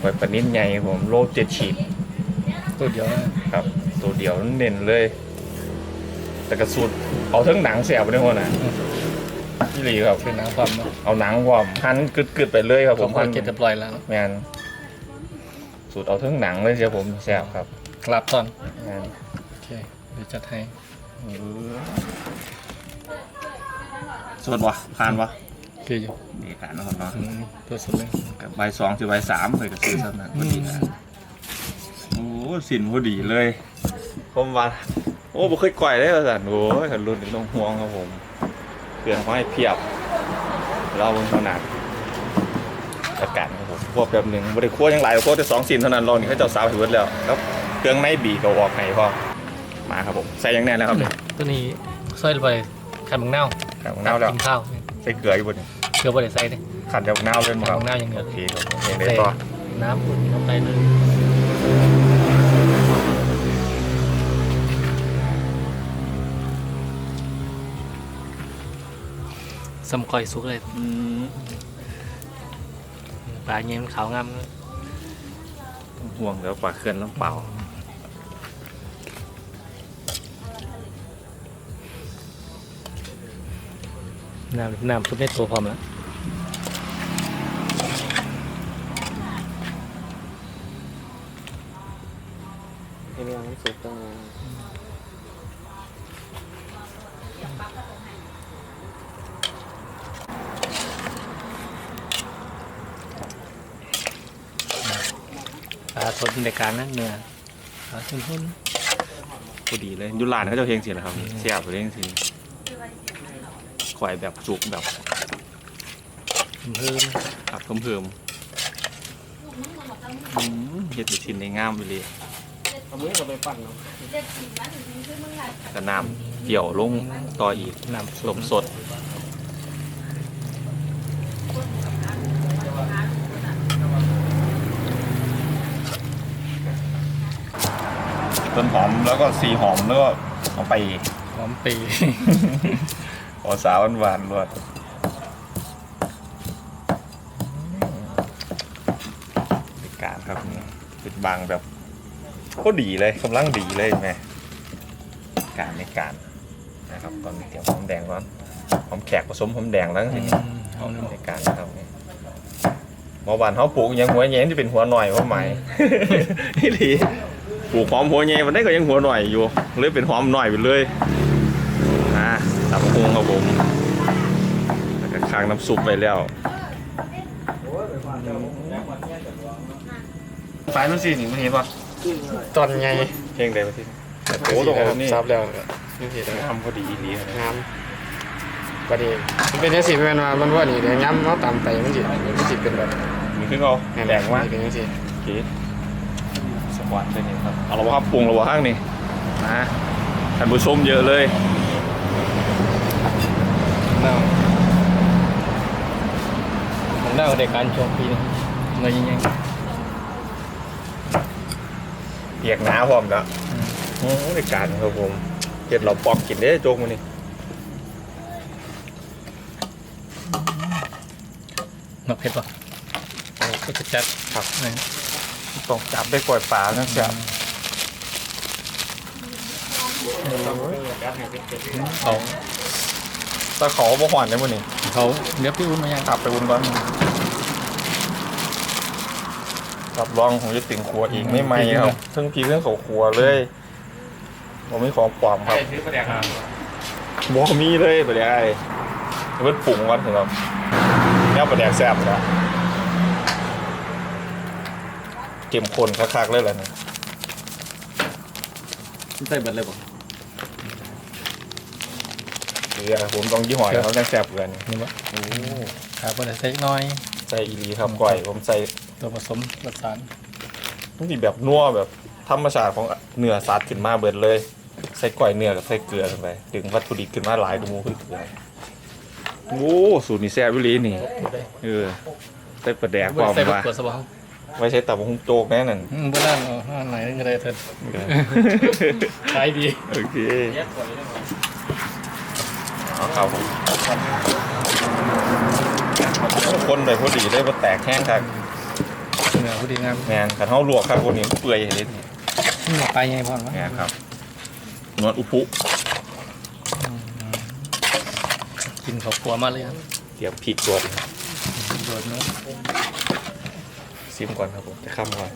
ไว้ปลานิ้นใหญ่ครับผมโลเจ็ดขีดตัวเดียวนะครับ ตัวเดียวเน้นเลย แต่กระสุดเอาทั้งหนังเสียบไปด้วยคนนะพี่หลีครับคือน้ำความเนาะเอาหนังวอมหั่นกึดๆไปเลยครับผผมมพอหั่นเก็บเรียบร้อยแล้วแมนสูตรเอาทั้งหนังเลยเชียวผมแซ่บครับกลับตอนแมนโอเคเดี๋ยวจัดให้สดวะผ่านวะ คืออยู่นี่ผ่านนะครับเนาะอืมตัวสุดเลยกับใบสองถึงใบสามเลยก็ซื้อซ้ำนั้นพอดีนะโอ้สินพอดีเลยผมว่าโอ้บ่เคยก่อยได้แล้วสันโอ้ยขันรุ่นนี้ต้องห่วงครับผมเปลี่ยนเขาให้เพียบ เราบนขนาดจัดการครับผมพวกแบบหนึ่งบริคั่วยังหลายกว่าคั่วแต่สองสินเท่านั้นรอนี่เขาเจ้าสาวหิวแล้วครับเครื่องในบีก็ออกให้พ่อมาครับผมใส่อยังแน่แล้วครับเนี่ยตัวนี้ซอยไปไข่มังเน่าขัดของน้าวแล้วกินข้าวใส่เกลืออยู่บนนี้ เกลือบริใส่เลยขัดจากน้าวเลยมั้งครับขัดจากน้าวอย่างเดียวโอเคครับผมเองได้ต่อน้ำอุ่นเข้าไปเลยสำคอยสุกเลยอืมปลาเงี้ยมันขาวงามเลยต้องห่วงเดี๋ยวปลาเคลื่อนลำเปล่า น้ำน้ำซุปในตัวพร้อมแล้วให้เรื่องน้ำซุปต้องมาปลาสดในการนั่นเนื้อปลาทุ่นทุ่นพอดีเลยอยุลานเขาเจะเพลงสินะครับเสียบเพลงสิ ข่อยแบบจุกแบบเพิ่มอับเพิ่มเพิ่มอืมเฮ็ดไปชิ้นในงามไปเลยเอามือเราไปปั่นเนาะแต่น้ำเกี่ยวลงต่ออีกน้ำสส้มมสดต้นหอมแล้วก็สีหอมแล้วก็เอาไปหอมปีข อสาวหวานๆรวดเป็นการครับนี่เป็นบางแบบก็ดีเลยกำลังดีเลยแม่การในการนะครับตอนนี้เตรียมหอมแดงก่อนหอมแขกผสมหอมแดงแล้วทีนี้หอมในการนะครับนี่เมื่อวานเขาปลูกยังหัวแย้ที่เป็นหัวหน่อยว่าไหมนี่ดีปลูกหอมหัวแย้มันได้ก็ยังหัวหน่อยอยู่เลยเป็นหอมหน่อยไปเลยนะ ตับพุงครับผมแล้วก็ค้างน้ำซุปไปแล้วไฟมันสีนี่มันเห็นปะตอนไงเพลงใดมาทีโอ้ตรงนี้ซับแล้วนี่สิทำพอดีดีเลยงามบัดนี้มันเป็นยังสิแม่นว่ามันว่านี่เดี๋ยวย้ำเอาตามไปมันสิมันสิเป็นแบบมีขึ้นเอาแดงมากเป็นยังสิโอเคสวัสดีครับเอาละวะครับปรุงและวะข้างนี่นะท่านผู้ชมเยอะเลย เน่ามันเน่าในการช่วงปีนี้เลยยังไงเปียกหนาพร้อมแล้วโอ้ในการครับผมเจ็ดเราปอกกินได้โจ๊กมันนี่มักเผ็ดป่ะโอ้ก็จะจัดครับนะต้องจับไปปล่อยปลานะจ๊ะเขา ตะขอบ่หวานได้มั้นี่เขาเดี๋ยวพี่อุ้นมายังขับไปบุญก่อนรับรองผมจะถึงครัวอีกไม่ไหมครับทั้งพีเรื่องเขาครัวเลยผมไม่ของปลอมครับซื้อประเดี๋ยวบ่มีเลยปลาแดกไอ้เพิ่นปรุงก่อนสำหรับแนวปลาแดกแซ่บแล้วเก็มข้นคักๆเลยแหละเนี่ยใส่เบิดเลยป่ะเดี๋ยวผมต้องยี่ห้อเขาแน่แซ่บเกินนี่ป่ะโอ้ขาบดใส่น้อย ใส่อีหลีครับก่อยผมใส่ตัวผสมรสชาติต้องมีแบบนัวแบบธรรมชาติของเนื้อสัตว์ขึ้นมาเบิดเลย ใส่ก่อยเนื้อกับใส่เกลือลงไปดึงวัตถุดิบขึ้นมาหลายกว่าหมูขึ้นเกลือโอ้สูตรนี้แซ่บวิลีนี่เออใส่ปลาแดกบ่ความได้ใส่เบิดว่าขวดสบายไว้ใช้ตับหุ้งโจกแน่นั่นอืมบ่ได้เอาห้าไหนก็ได้เถิดขายดีโอเคเอา ครับผมคนไปพอดีได้มาแตกแห้งครับเนื้อพอดีงามแมนกันเท้าลวกครับคนนี้เปื่อยเห็นเลยนี่หมอปลาใหญ่พอมั้ยแมนครับนวดอุปุกินข้าวคั่วมาเลยครับเดี๋ยวผิดตัวโดดเนาะซิมก่อนครับผมจะข้ามก่อน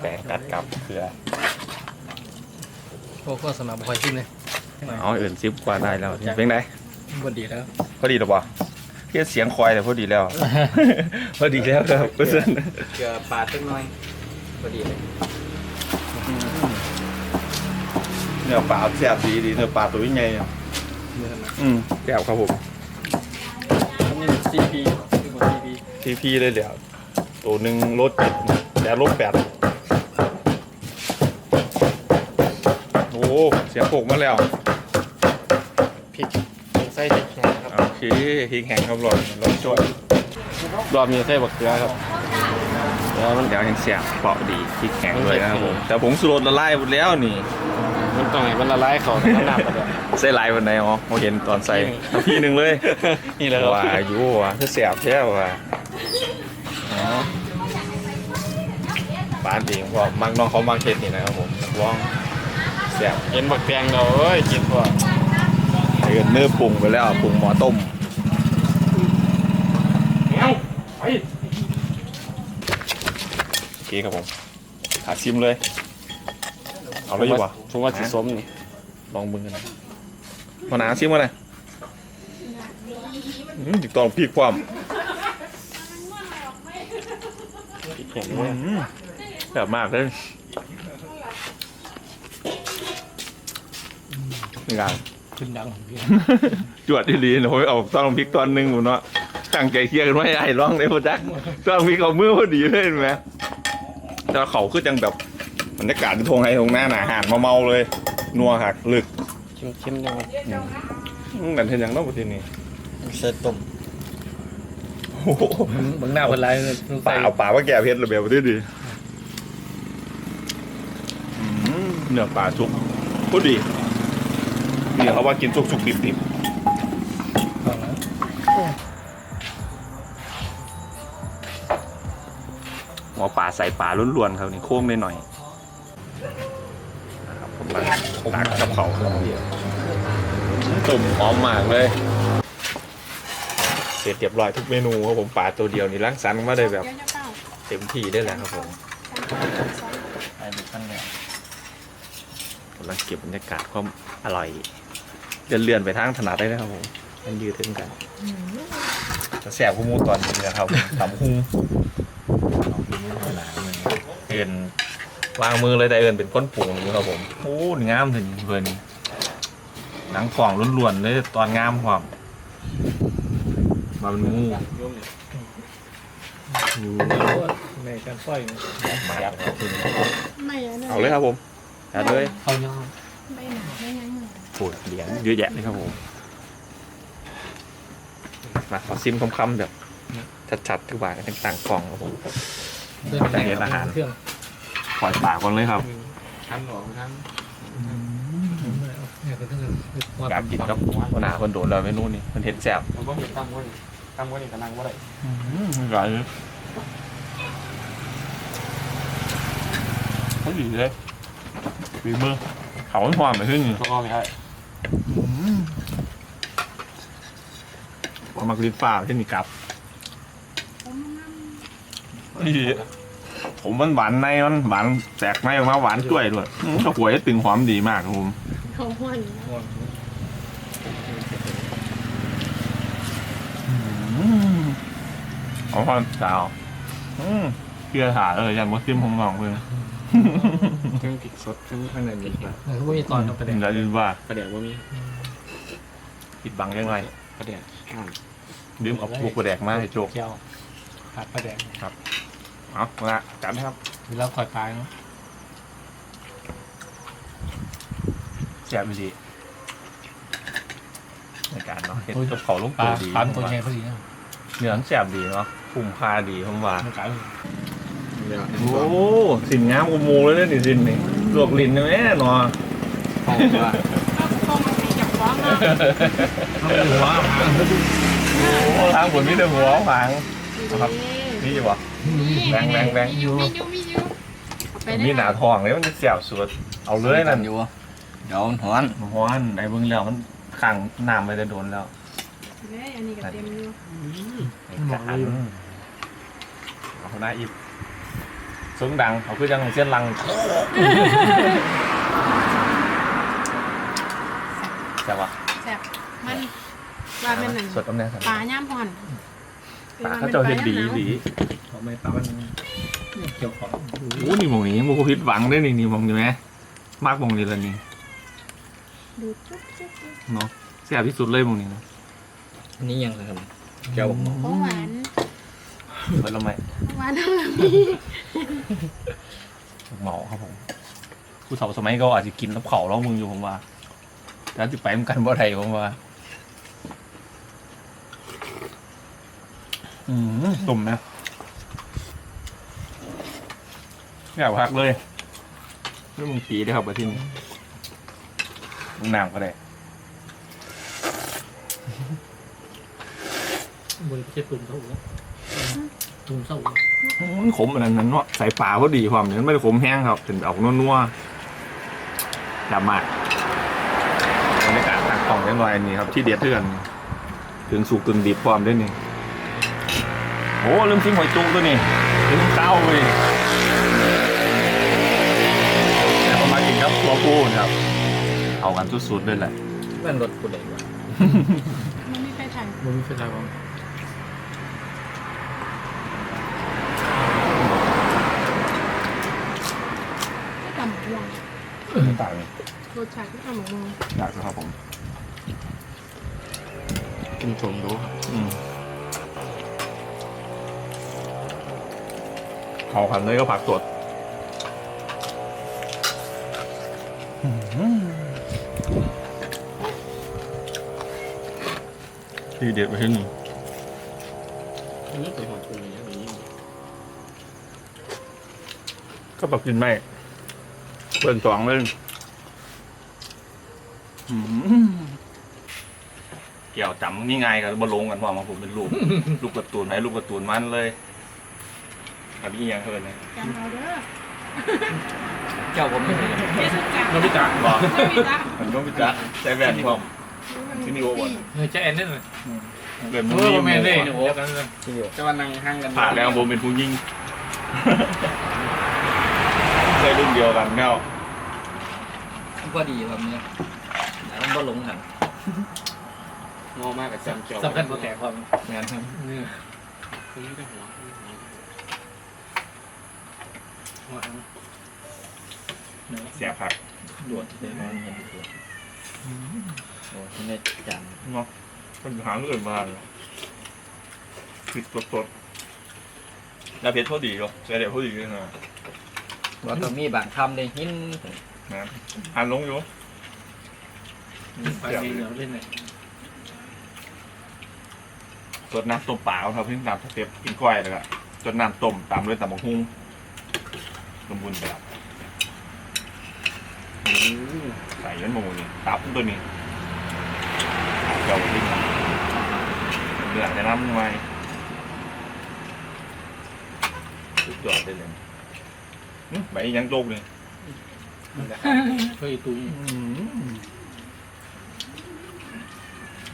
แป้งตัดกับเกลือโอ้ก็สมัครบ่ค่อยกินเลยเอาอื่นซิมกว่าได้แล้วเป็นไง บ่ดีแล้ว พอดีหรือเปล่าเพี้ยเสียงควายแต่พอดีแล้ว พอดีแล้วครับเพื่อนเกลือปลาตึ้งน้อย พอดีเลยเนื้อปลาแซ่บดีดีเนื้อปลาตัวใหญ่อะเนื้อนะอืมแซ่บครับผมนี่ซีพีคือบ่ซีพีทีพีเลยเดี๋ยวตัวหนึ่งรถเจ็ดแต่รถแปดโอ้เสียงโปกมาแล้วพริกใส่พริกแห้งครับโอเคพริกแห้งครับรอบรอบช่วยรอบนี้ใส่บักเกลือครับแล้วมันเดี๋ยวยังเสียบเปาะดีพริกแห้งด้วยนะครับผมแต่ผงสูรสละลายหมดแล้วนี่มันต้องให้มันละลายเข้าในน้ำหนักก่อนเด้อใส่ลายวันไหนอ๋อเราเห็นตอนใส่พี่หนึ่งเลยนี่แหละครับว่าอายุว่ะคือเสียบแท้ว่ะอ๋อปานเองพอมักน้องเขามักเฮ็ดนี่นะครับผมนักร้องเสียบเห็นบักแตงเราเอ้ยกินพอ เดือเนื้อปรุงไปแล้วปรุงหมอต้มเอ้าไปโอเคครับผมขาชิมเลย เอาเลยดีกว่าผมว่าสิสมนี่ลองมึงกันนะมาหนาชิมมาเลยอืมติดต่อพริกความพริกแห้งอืด้วยมแบบมากเลยนี่ไง ขึ้นดังพี่จวดที่ลีนะโอ้ยเอาต้องพริกตอนหนึ่งหมดเนาะตั้งใจเคลียร์กันไว้ไอ้ร้องเลยพ่อจักต้องพริกเอามือพอดีเลยเห็นไหมแต่ว่าเขาคือจังแบบบรรยากาศทงไห้ทงหน้าหนาหานมาเมาๆเลย นัวหักลึกเข้มๆจังเลยอืมนั่นเห็นยังเนาะประเทศนี้เสิร์ฟต้มโอ้โหเบิ่งหน้าเพิ่นหลายเลยป่าเอาป่าว่าแก่เพชรระเบียบประเทศดีอืมเนื้อปลาสุกพูดดี เนี่ยเขาว่ากินสุกๆดิบๆเอาละหัวปลาใส่ปลาล้วนๆครับนี่โค้งหน่อยๆนะครับผมตักตักกับเขาครับตุ่มหอมมากเลย เสร็จเรียบร้อยทุกเมนูครับผมปลาตัวเดียวนี่ล้างสรรค์มาได้แบบ เต็มที่ได้แล้วครับผมไอ้เด็กตั้งเนี่ยกำลังเก็บบรรยากาศความอร่อย เลื่อนๆไปทางถนัดได้นะครับผมมันยืดถึงกันจะแสบขมูตอนนี้นะครับทำคุ้งเอาคือมือหนาเลยเอ็นวางมือเลยแต่เอินเป็นก้นปูนครับผมโอ้นี่งามถึงเพื่อนหนังฟองล้วนๆเลยตอนงามความมาเป็นงูอยู่ในการปล่อยมาครับไม่อะนะเอาเลยครับผมเอาเลยเขาย่อไม่หนาไม่ยังหนา ปวดเหรียญเยอะแยะเลยครับผมมาขอซิมคำๆแบบชัดๆทุกบาทต่างๆกล่องครับผมเดินแต่เห็นอาหารเครื่องปล่อยปากก่อนเลยครับทำหรอทเนี่ยเป็นทั้งว่าอยากกินครับวันหนาคนโดนเราไม่รู้นี่มันเห็นแสบมันก็เห็นตั้งไว้นี่ตั้งไว้นี่ก็นั่งไว้ได้อร่อยเลยเขาดีเลยฝีมือเขาไม่พอมาขึ้นก็อ้อมไม่ได้ เอามากรีดฟ้าที่นี่กลับอีผมมันหวานในมันหวานแตกในออกมาหวานกล้วยด้วยอืมข้าวหวยตึงหอมดีมากครับผมเขาห้วนเอาพอสาวอืมเกลือหาเลยยันว่าซิมของน้องเพื่อน ทั้งพริกสดทั้งข้างในมีปลาเออก็มีตอนเอาไปแดงแล้วยินว่าปลาแดกว่ามีปิดบังยังไงปลาแดกห้ามลืมเอาพวกกระแดกมาให้โจกเจียวผัดปลาแดงเอาละจัดนะครับหรือแล้วคอยปลายเนาะแซ่บดีในการเนาะเห็นกับเขาลูกปลาตัวดี ปลาตัวใหญ่พอดีนะเนื้อแซ่บดีเนาะคุ้มค่าดีผมว่า มันกลาย เป็นเดี๋ยวโอ้สินงามอุโมงค์เลยเนี่ยนี่สินนี่ลวกลิ้นนะแม่เนาะห้องว่าก็คงมันจับฟ้องนะเอาหัวหางโอ้ทางผลมีแต่หัวหางครับนี่อยู่วะแบงแบงแบงอยู่มีหนาทองเลยมันจะเสียบสุดเอาเลยนั่นอยู่เดี๋ยวมันหอนเพราะว่าไอ้เบิ่งแล้วมันขังน้ำไปจะโดนแล้วเลยอันนี้ก็เต็มอยู่ไอ้กะอันเอาหน้าอีก สียงดังเขาคือจังเส้นลังใช่ปะแซ่บมันว่าเป็นหนังสดตำแหน่งสันปลาย่ามห่อนปลาเขาเจ้าเห็นดีดีทำไมปลามันเกี่ยวของโอ้นี่หมองนี้มูพิษหวังได้นี่นี่หมองนี้ไหมมากหมองนี้เลยนี่ดูจุ๊บจุ๊บจุ๊บเนาะเสียบที่สุดเลยหมองนี้นะอันนี้ยังไงครับแก้วบอกของหวาน เปิดแล้วไหมของหวานทั้งนั้นมีเหมาครับผมผู้สาวสมัยก็อาจจะกินน้ำเขาแล้วมึงอยู่ผมว่าแล้วจะไปเหมือนกันบ่ไทยผมว่าอืมตุ่มนะอยากพักเลยนี่มึงผีได้ครับไปที่นี่มึงน้ำก็ได้บนเจ็ดตุ่มเท่าไหร่ ตุ่มเท่าไหร่มันขมอันนั้นเนาะใส่ปลาพอดีความเนี่ยมันไม่ได้ขมแห้งครับเป็นออกนัวๆจับมากบรรยากาศทางกล่องยังไงนี่ครับที่เด็ดเทือน ถึงสุกถึงดิบความได้นี่โอ้ลืมทิ้งหอยจุกตัวนี้ลืมเต้าเลยแต่พอมากินครับตัวปูนะครับเอากันสุดๆเลยแหละมันรถกูได้วะมันไม่ไปถ่ายมันมีไฟฉาย ของก็ตำหมกม่วงต่างรสชาติก็ตำหมกม่วงอยากจะครับผมกินชมดูอืมเขาขันเลยก็ผักสดทีเด็ดไปที่นี่อันนี้ตัวหอนตัวนี้อันนี้ก็ปรับกินไม่ เปิดสองเลยอืมเกี่ยวจำนี่ไงกับบอลงกันพอมาผมเป็นลูก ลูกการะตูนไหมลูกการะตูนมันเลยอันนี้ยังเท่านั้นจำเอาเด้อแก้วผมไม่ได้เทศกาลโนบิตะบอกไม่มีละมันต้องพิจารใช้แวนพร้อมที่นี่โอ้บอลเออจะแอนนั่นเลยเกิดเอมึงอนี่แม่เลยโเดียวกันเลยจะมานั่งห้างกันผ่านแล้วผมเป็นผู้ยิงใช่รุ่นเดียวกันแนวพอดีแบบนี้แล้วมันก็ลงหันงอมากกับจำเจียวสำคัญกว่าแก่ความงานครับนี่คนนี้ได้หัวเสียผักดวดเลยนอนเห็นตัวโอ้ที่ไม่จานเนาะปัญหาเรื่องมาเลยผิดสดๆแล้วเพชรพอดีก็ใช้เดี๋ยวพอดีเลยนะ ว่าต้องมีบางคำเลยหินนะหันลงอยู่ไปดีเหลือเล่นเลยสดน้ำต้มเปล่าครับเพิ่งตามสเต็ปกินกล้วยเลยอะจนน้ำต้มตามด้วยตำบักหุ่งสมบูรณ์แบบใส่ยันหมูนี่ตับตัวนี้เกี่ยวกับลิ้นเดือดจะน้ำไว้สุดยอดเลยเลยอื้อ ใบยังโจกเลยเฮ้ยตุ้ย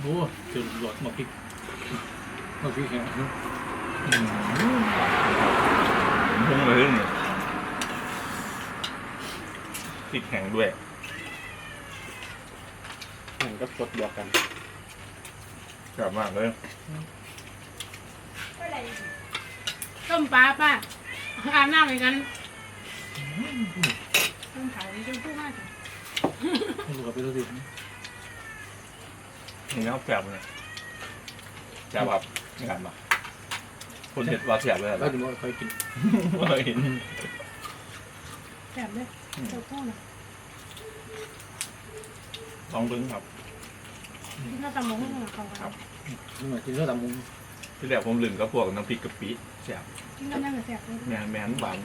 โอ้จุดหลอดมาพริกมาพริกแห้งพุ่งเลยเนี่ยพริกแข็งด้วยเหมือนกับสดเดียวกันกลับมากเลยต้มปลาป้าอาบน้ำเหมือนกัน ต้มขายชมพู่มากจ้ะดูกับไปตัวดินี่เอาแซ่บเลยแซ่บแบบงานมาคนเห็ดว่าแซ่บเลยแล้วแล้วดูว่าค่อยกินว่าเห็นแซ่บเลยเจ้าพ่อน่ะลองดึงครับที่น่าตำหมกม่วงของเขาครับนี่มากินเนื้อตำมุงที่แรกผมลืมกับพวกน้ำพริกกะปิแซ่บที่นั่นน่าจะแซ่บเลยแมนแมนหวาน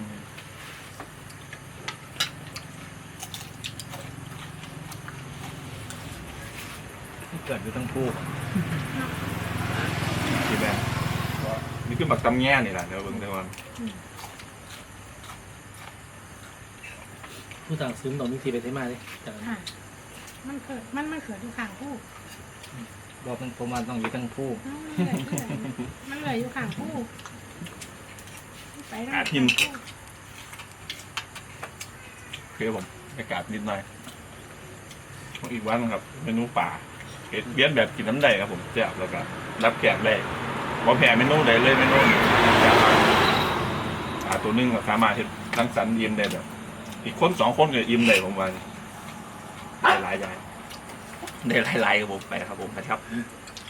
เกิดอยู่ทั้งคู่ที่แม่นี่คือบักตำแง่นี่แหละเดี๋ยวเบิ่งเดี๋ยวก่อนผู้ต่างซื้อตรงนี้ทีไปที่มาเลยแต่ค่ะมันเกิดมันมันเกิดที่ข้างผู้บอกมันผมว่าต้องอยู่ทั้งผู้เอ้ามันเลยอยู่ข้างผู้ไปทางคือผมอากาศนิดหน่อยของอีกวันครับเมนูป่า เฮ็ดเบียนแบบกินน้ำใดครับผมแซ่บแล้วก็รับแขกได้พอแผ่เมนูใดเลยเมนูนี้แซ่บมากป่าตัวหนึงก็สามารถเฮ็ดรังสรรค์อิ่มได้แบบ อีกคนสองคนก็อิ่มได้ผมว่าได้หลายอย่างได้หลายๆครับผมไปครับผมไปครับ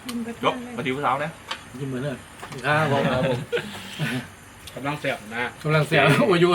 กินไปยเพื่อกนมาเลยที่ผู้สาวนะยิ้มเหมือนเลยข้าวผมกำลังแซ่บนะกำลังเสียโอ้ยอยู่